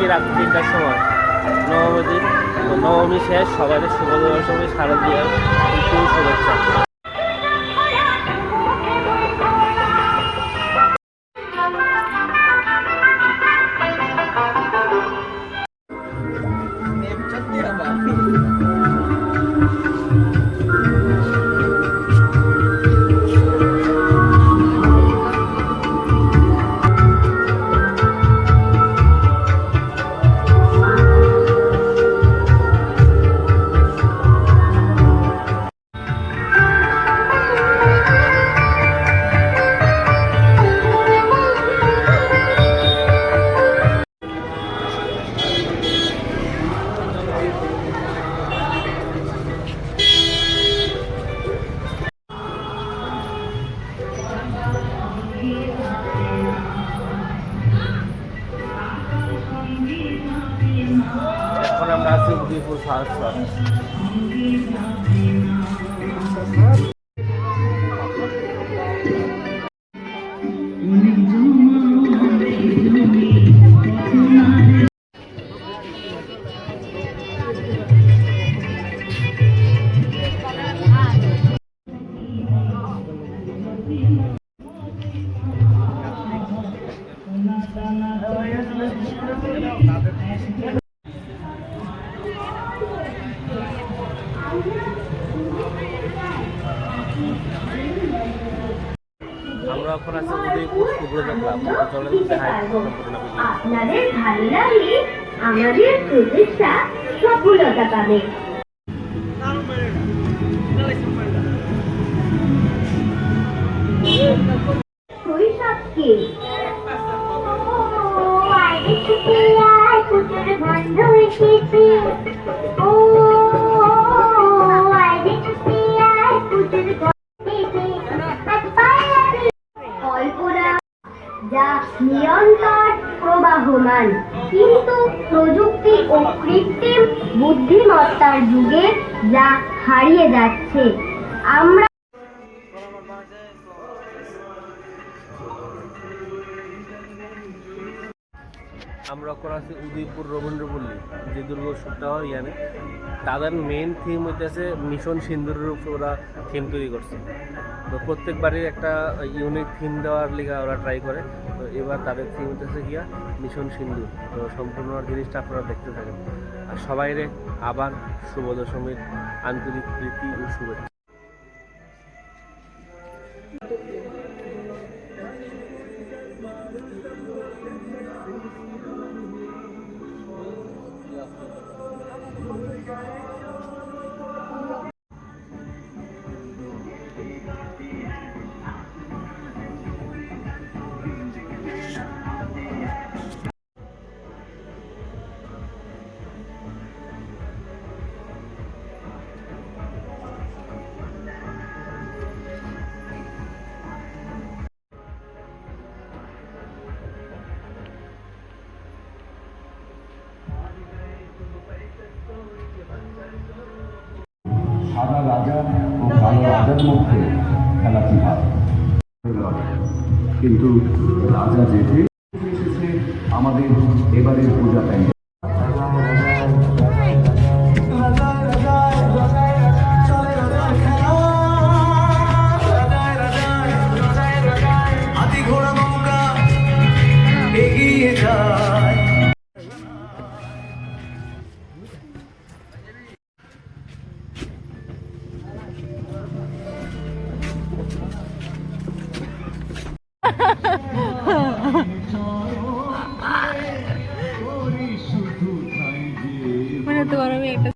আসছি রাত তিনটার সময় নবমী নবমী শেষ সবাই শুভ দশমী শারদীয় দিয়ে শুভেচ্ছা। এখন আমরা আছি উদয়পুর ফার্স্ট আমরা এখন আছি উদয়পুর সুব্রত ক্লাব। চলেন দেখাই আপনাদের ভালো লাগলে আমাদের প্রচেষ্টা সফলতা পাবে। যা নিরন্তর প্রবাহমান। কিন্তু প্রযুক্তি ও কৃত্রিম বুদ্ধিমত্তার যুগে যা হারিয়ে যাচ্ছে আমরা আমরা এখন আছে উদয়পুর রবীন্দ্রপল্লী, যে দুর্গোৎসবটা হয় ইয়ানে। তাদের মেন থিম হইতেছে মিশন সিন্দুরের উপর ওরা থিম তৈরি করছে। তো প্রত্যেকবারই একটা ইউনিক থিম দেওয়ার লিগা ওরা ট্রাই করে। তো এবার তাদের থিম হইতেছে গিয়া মিশন সিন্দুর। তো সম্পূর্ণ জিনিসটা আপনারা দেখতে থাকেন। আর সবাইরে আবার শুভ দশমীর আন্তরিক প্রীতি ও শুভেচ্ছা। সাদা রাজা ও ভালো রাজার মধ্যে খেলাটি হয়? কিন্তু রাজা যেতে এসেছে, আমাদের এবারের পূজা প্যান্ডেল মানে তোমার আমি একটা